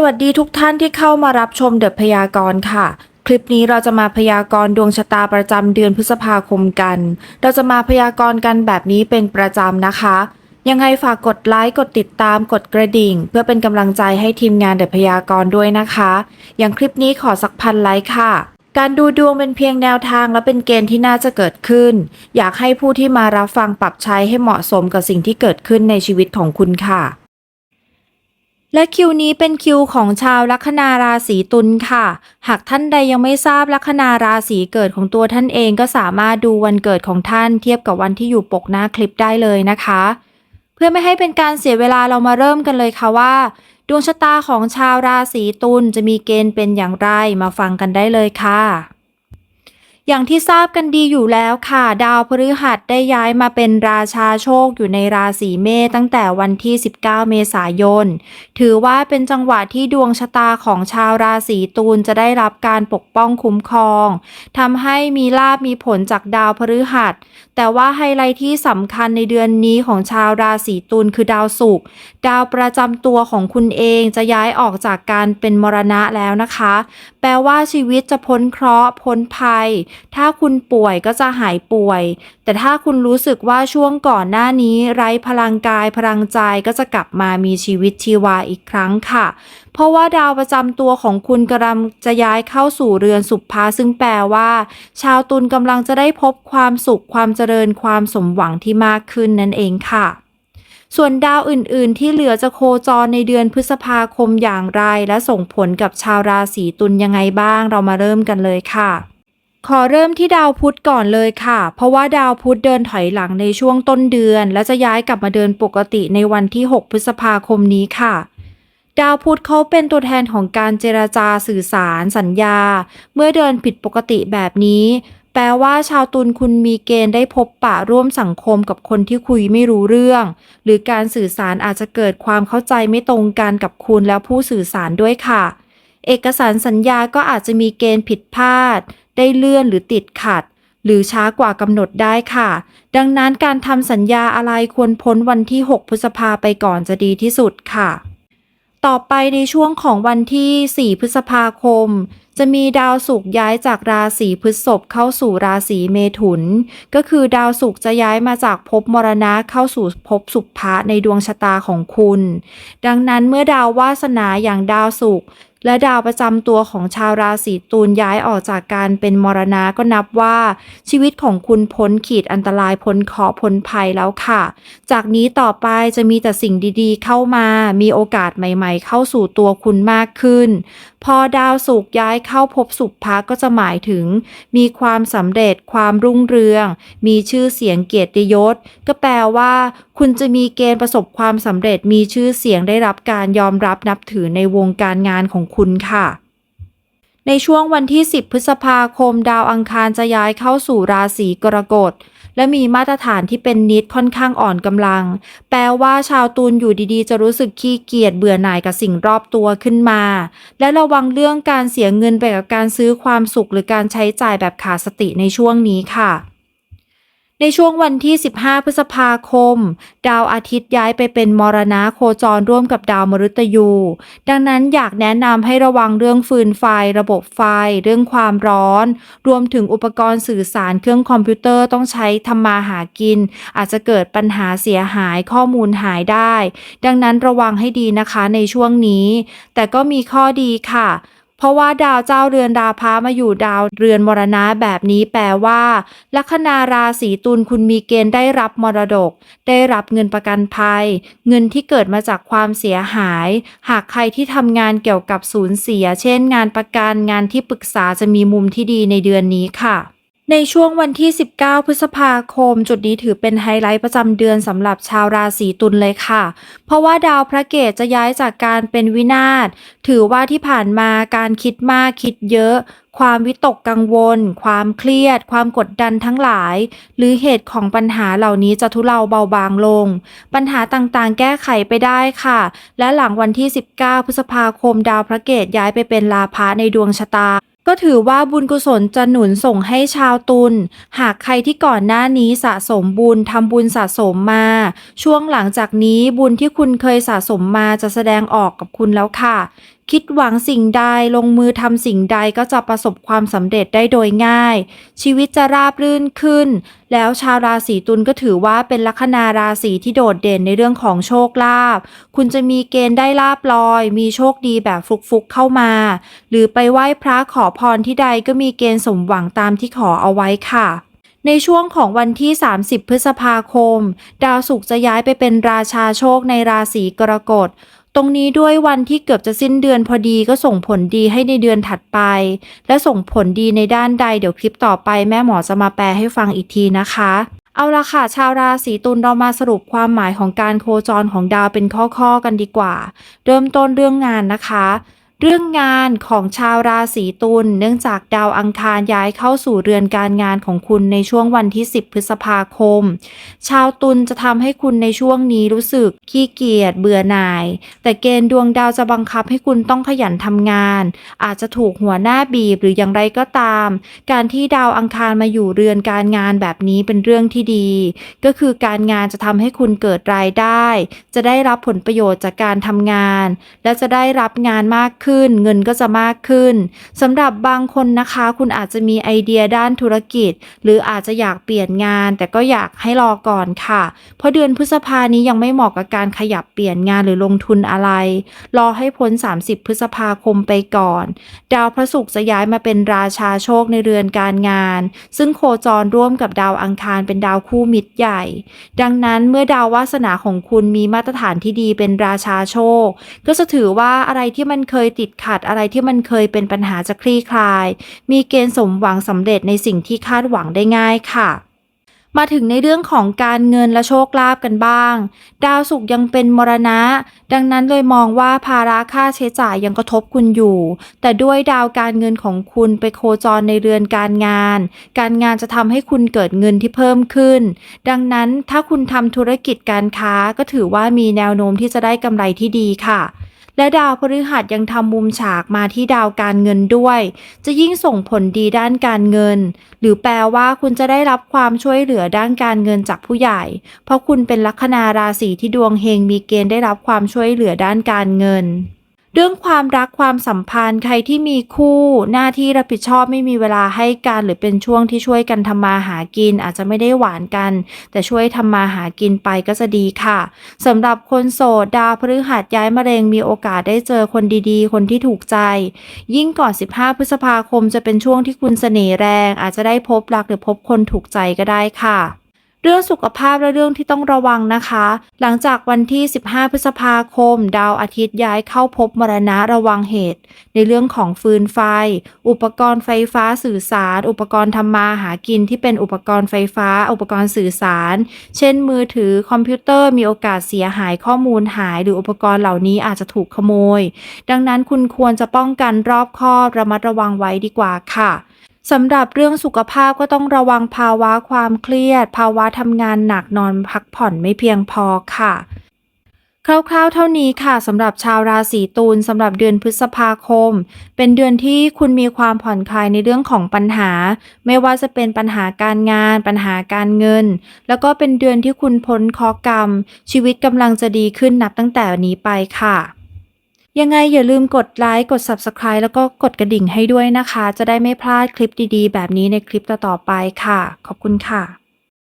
สวัสดีทุกท่านที่เข้ามารับชมเดอะพยากรณ์ค่ะ คลิปนี้เราจะมาพยากรณ์ดวงชะตาประจำเดือนพฤษภาคมกัน เราจะมาพยากรณ์กันแบบนี้เป็นประจำนะคะ ยังไงฝากกดไลค์กดติดตามกดกระดิ่ง เพื่อเป็นกำลังใจให้ทีมงานเดอะพยากรณ์ด้วยนะคะ อย่างคลิปนี้ขอสักพันไลค์ค่ะการดูดวงเป็นเพียงแนวทางและเป็นเกณฑ์ที่น่าจะเกิดขึ้น อยากให้ผู้ที่มารับฟังปรับใช้ให้เหมาะสมกับสิ่งที่เกิดขึ้นในชีวิตของคุณค่ะ และคิวนี้เป็นคิวของชาวลัคนาราศีตุลค่ะ หากท่านใดยังไม่ทราบลัคนาราศีเกิดของตัวท่านเองก็สามารถดูวันเกิดของท่านเทียบกับวันที่อยู่ปกหน้าคลิปได้เลยนะคะ เพื่อไม่ให้เป็นการเสียเวลาเรามาเริ่มกันเลยค่ะว่า ดวงชะตาของชาวราศีตุลจะมีเกณฑ์เป็นอย่างไรมาฟังกันได้เลยค่ะ อย่างที่ทราบกันดีอยู่แล้วค่ะ ดาวพฤหัสได้ย้ายมาเป็นราชาโชคอยู่ในราศีเมษตั้งแต่วันที่ 19 เมษายน ถือว่าเป็นจังหวะที่ดวงชะตาของชาวราศีตุลจะได้รับการปกป้องคุ้มครองทำให้มีลาบมีผลจากดาวพฤหัส แต่ว่าไฮไลท์ที่สำคัญในเดือนนี้ของชาวราศีตุลคือดาวศุกร์ดาวประจำตัวของคุณเองจะย้ายออกจากการเป็นมรณะแล้วนะคะ แปลว่าชีวิตจะพ้นเคราะห์พ้นภัยถ้าคุณป่วยก็จะหายป่วย แต่ถ้าคุณรู้สึกว่าช่วงก่อนหน้านี้ ไร้พลังกายพลังใจก็จะกลับมามีชีวิตชีวาอีกครั้งค่ะ เพราะว่าดาวประจำตัวของคุณกำลังจะย้ายเข้าสู่เรือนสุภาซึ่งแปลว่า ชาวตุลกำลังจะได้พบความสุขความเจริญความสมหวังที่มากขึ้นนั่นเองค่ะส่วนดาวอื่น ๆ ที่เหลือจะโคจรในเดือนพฤษภาคมอย่างไร และส่งผลกับชาวราศีตุลยังไงบ้าง เรามาเริ่มกันเลยค่ะ ขอเริ่มที่ดาวพุธก่อนเลยค่ะ เพราะว่าดาวพุธเดินถอยหลังในช่วงต้นเดือน และจะย้ายกลับมาเดินปกติในวันที่ 6 พฤษภาคมนี้ค่ะ ดาวพุธเขาเป็นตัวแทนของการเจราจาสื่อสารสัญญา เมื่อเดินผิดปกติแบบนี้ แปลว่าชาวตุลคุณมีเกณฑ์ได้พบปะร่วมสังคมกับคนที่คุยไม่รู้เรื่อง หรือการสื่อสารอาจจะเกิดความเข้าใจไม่ตรงกันกับคุณและผู้สื่อสารด้วยค่ะเอกสารสัญญาก็อาจจะมีเกณฑ์ผิดพลาด ได้เลื่อนหรือติดขัด หรือช้ากว่ากำหนดได้ค่ะ ดังนั้นการทำสัญญาอะไรควรพ้นวันที่ 6 พฤษภาไปก่อนจะดีที่สุดค่ะ ต่อไปในช่วงของวันที่ 4 พฤษภาคมจะมีดาวศุกร์ย้ายจากราศีพฤษภเข้าสู่ราศีเมถุน ก็คือดาวศุกร์จะย้ายมาจากภพมรณะเข้าสู่ภพสุภะในดวงชะตาของคุณ ดังนั้นเมื่อดาววาสนาอย่างดาวศุกร์ และดาวประจำตัวของชาวราศีตุลย้ายออกจากการเป็นมรณะก็นับว่า ชีวิตของคุณพ้นขีดอันตรายพ้นเคราะห์พ้นภัยแล้วค่ะ จากนี้ต่อไปจะมีแต่สิ่งดีๆ เข้ามา มีโอกาสใหม่ ๆ เข้าสู่ตัวคุณมากขึ้น พอดาวศุกย้ายเข้าภพสุภะก็จะหมายถึง มีความสำเร็จความรุ่งเรือง มีชื่อเสียงเกียรติยศ ก็แปลว่า คุณจะมีเกณฑ์ประสบความสำเร็จมีชื่อเสียงได้รับการยอมรับนับถือในวงการงานของคุณค่ะ ในช่วงวันที่ 10 พฤษภาคมดาวอังคารจะย้ายเข้าสู่ราศีกรกฎและมีมาตรฐานที่เป็นนิดค่อนข้างอ่อนกำลัง แปลว่าชาวตูนอยู่ดีๆ จะรู้สึกขี้เกียจเบื่อหน่ายกับสิ่งรอบตัวขึ้นมา และระวังเรื่องการเสียเงินไปกับการซื้อความสุขหรือการใช้จ่ายแบบขาดสติในช่วงนี้ค่ะ ในช่วงวันที่ 15 พฤษภาคม ดาวอาทิตย์ย้ายไปเป็นมรณะโคจรร่วมกับดาวมฤตยู ดังนั้นอยากแนะนำให้ระวังเรื่องฟืนไฟ ระบบไฟ เรื่องความร้อน รวมถึงอุปกรณ์สื่อสารเครื่องคอมพิวเตอร์ต้องใช้ทำมาหากิน อาจจะเกิดปัญหาเสียหายข้อมูลหายได้ ดังนั้นระวังให้ดีนะคะในช่วงนี้ แต่ก็มีข้อดีค่ะ เพราะว่าดาวเจ้าเรือนดาวพามาอยู่ดาวเรือนมรณะแบบนี้แปลว่าลัคนาราศีตุลคุณมีเกณฑ์ได้รับมรดก ได้รับเงินประกันภัย เงินที่เกิดมาจากความเสียหาย หากใครที่ทำงานเกี่ยวกับสูญเสีย เช่น งานประกันงานที่ปรึกษาจะมีมุมที่ดีในเดือนนี้ค่ะ ในช่วงวันที่ 19 พฤษภาคม จุดนี้ถือเป็นไฮไลท์ประจำเดือนสำหรับชาวราศีตุลเลยค่ะ เพราะว่าดาวพระเกตจะย้ายจากการเป็นวินาศถือว่าที่ผ่านมาการคิดมากคิดเยอะ ความวิตกกังวล ความเครียด ความกดดันทั้งหลาย หรือเหตุของปัญหาเหล่านี้จะทุเลาเบาบางลง ปัญหาต่างๆ แก้ไขไปได้ค่ะ และหลังวันที่ 19 พฤษภาคม ดาวพระเกตย้ายไปเป็นลาภะในดวงชะตา ก็ถือว่าบุญกุศลจะหนุนส่งให้ชาวตุล หากใครที่ก่อนหน้านี้สะสมบุญทำบุญสะสมมา ช่วงหลังจากนี้บุญที่คุณเคยสะสมมาจะแสดงออกกับคุณแล้วค่ะ คิดหวังสิ่งใดลงมือทำสิ่งใดก็จะประสบความสำเร็จได้โดยง่าย ชีวิตจะราบรื่นขึ้น แล้วชาวราศีตุลก็ถือว่าเป็นลัคนาราศีที่โดดเด่นในเรื่องของโชคลาภคุณจะมีเกณฑ์ได้ลาบลอย มีโชคดีแบบฟุกๆเข้ามา หรือไปไหว้พระขอพรที่ใดก็มีเกณฑ์สมหวังตามที่ขอเอาไว้ค่ะในช่วงของวันที่ 30 พฤษภาคม ดาวศุกร์จะย้ายไปเป็นราชาโชคในราศีกรกฎ รงนี้ด้วยวันที่เกือบจะสิ้นเดือนพอดีก็ส่งผลดีให้ในเดือนถัดไป และส่งผลดีในด้านใดเดี๋ยวคลิปต่อไปแม่หมอจะมาแปลให้ฟังอีกทีนะคะเอาละค่ะ ชาวราศีตุลเรามาสรุปความหมายของการโคจรของดาวเป็นข้อๆกันดีกว่า เริ่มต้นเรื่องงานนะคะ เรื่องงานของชาวราศีตุลเนื่องจากดาวอังคารย้ายเข้าสู่เรือนการงานของคุณในช่วงวันที่ 10 พฤษภาคม ชาวตุลจะทำให้คุณในช่วงนี้รู้สึกขี้เกียจเบื่อหน่าย แต่เกณฑ์ดวงดาวจะบังคับให้คุณต้องขยันทำงาน อาจจะถูกหัวหน้าบีบหรืออย่างไรก็ตาม การที่ดาวอังคารมาอยู่เรือนการงานแบบนี้เป็นเรื่องที่ดี ก็คือการงานจะทำให้คุณเกิดรายได้ จะได้รับผลประโยชน์จากการทำงาน และจะได้รับงานมากขึ้นเงินก็จะมากขึ้นสำหรับบางคนนะคะ คุณอาจจะมีไอเดียด้านธุรกิจ หรืออาจจะอยากเปลี่ยนงาน แต่ก็อยากให้รอก่อนค่ะ เพราะเดือนพฤษภานี้ยังไม่เหมาะกับการขยับเปลี่ยนงานหรือลงทุนอะไร รอให้พ้น 30 พฤษภาคมไปก่อน ดาวพระศุกร์จะย้ายมาเป็นราชาโชคในเรือนการงาน ซึ่งโคจรร่วมกับดาวอังคารเป็นดาวคู่มิตรใหญ่ ดังนั้นเมื่อดาววาสนาของคุณมีมาตรฐานที่ดีเป็นราชาโชค ก็จะถือว่าอะไรที่มันเคยติดขัดอะไรที่มันเคยเป็นปัญหาจะคลี่คลาย มีเกณฑ์สมหวังสำเร็จในสิ่งที่คาดหวังได้ง่ายค่ะมาถึงในเรื่องของการเงินและโชคลาภกันบ้าง ดาวศุกร์ยังเป็นมรณะ ดังนั้นเลยมองว่าภาระค่าใช้จ่ายยังกระทบคุณอยู่ แต่ด้วยดาวการเงินของคุณไปโคจรในเรือนการงาน การงานจะทำให้คุณเกิดเงินที่เพิ่มขึ้น ดังนั้นถ้าคุณทำธุรกิจการค้าก็ถือว่ามีแนวโน้มที่จะได้กำไรที่ดีค่ะ และดาวพฤหัสยังทำมุมฉากมาที่ดาวการเงินด้วย จะยิ่งส่งผลดีด้านการเงิน หรือแปลว่าคุณจะได้รับความช่วยเหลือด้านการเงินจากผู้ใหญ่ เพราะคุณเป็นลัคนาราศีที่ดวงเฮงมีเกณฑ์ได้รับความช่วยเหลือด้านการเงิน เรื่องความรักความสัมพันธ์ใครที่มีคู่หน้าที่รับผิดชอบไม่มีเวลาให้กันหรือเป็นช่วงที่ช่วยกันทำมาหากิน อาจจะไม่ได้หวานกัน แต่ช่วยทำมาหากินไปก็จะดีค่ะสำหรับคนโสดดาวพฤหัสย้ายมะเร็งมีโอกาสได้เจอคนดีๆ คนที่ถูกใจ ยิ่งก่อน 15 พฤษภาคมจะเป็นช่วงที่คุณเสน่ห์แรง อาจจะได้พบรักหรือพบคนถูกใจก็ได้ค่ะ เรื่องสุขภาพและเรื่องที่ต้องระวังนะคะ หลังจากวันที่ 15 พฤษภาคม ดาวอาทิตย์ย้ายเข้าพบมรณะระวังเหตุ ในเรื่องของฟืนไฟ อุปกรณ์ไฟฟ้าสื่อสาร อุปกรณ์ทำมาหากินที่เป็นอุปกรณ์ไฟฟ้า อุปกรณ์สื่อสาร เช่น มือถือคอมพิวเตอร์มีโอกาสเสียหายข้อมูลหาย หรืออุปกรณ์เหล่านี้อาจจะถูกขโมย ดังนั้นคุณควรจะป้องกันรอบคอบระมัดระวังไว้ดีกว่าค่ะ สำหรับเรื่องสุขภาพก็ต้องระวังภาวะความเครียด ภาวะทำงานหนักนอนพักผ่อนไม่เพียงพอค่ะ คร่าวๆ เท่านี้ค่ะสำหรับชาวราศีตุลสำหรับเดือนพฤษภาคม เป็นเดือนที่คุณมีความผ่อนคลายในเรื่องของปัญหา ไม่ว่าจะเป็นปัญหาการงาน ปัญหาการเงิน แล้วก็เป็นเดือนที่คุณพ้นเคราะห์กรรม ชีวิตกำลังจะดีขึ้นนับตั้งแต่นี้ไปค่ะ ยังไงอย่าลืมกดไลค์กด Subscribe แล้วก็กดกระดิ่งให้ด้วยนะคะ จะได้ไม่พลาดคลิปดีๆ แบบนี้ในคลิปต่อๆไปค่ะ ขอบคุณค่ะ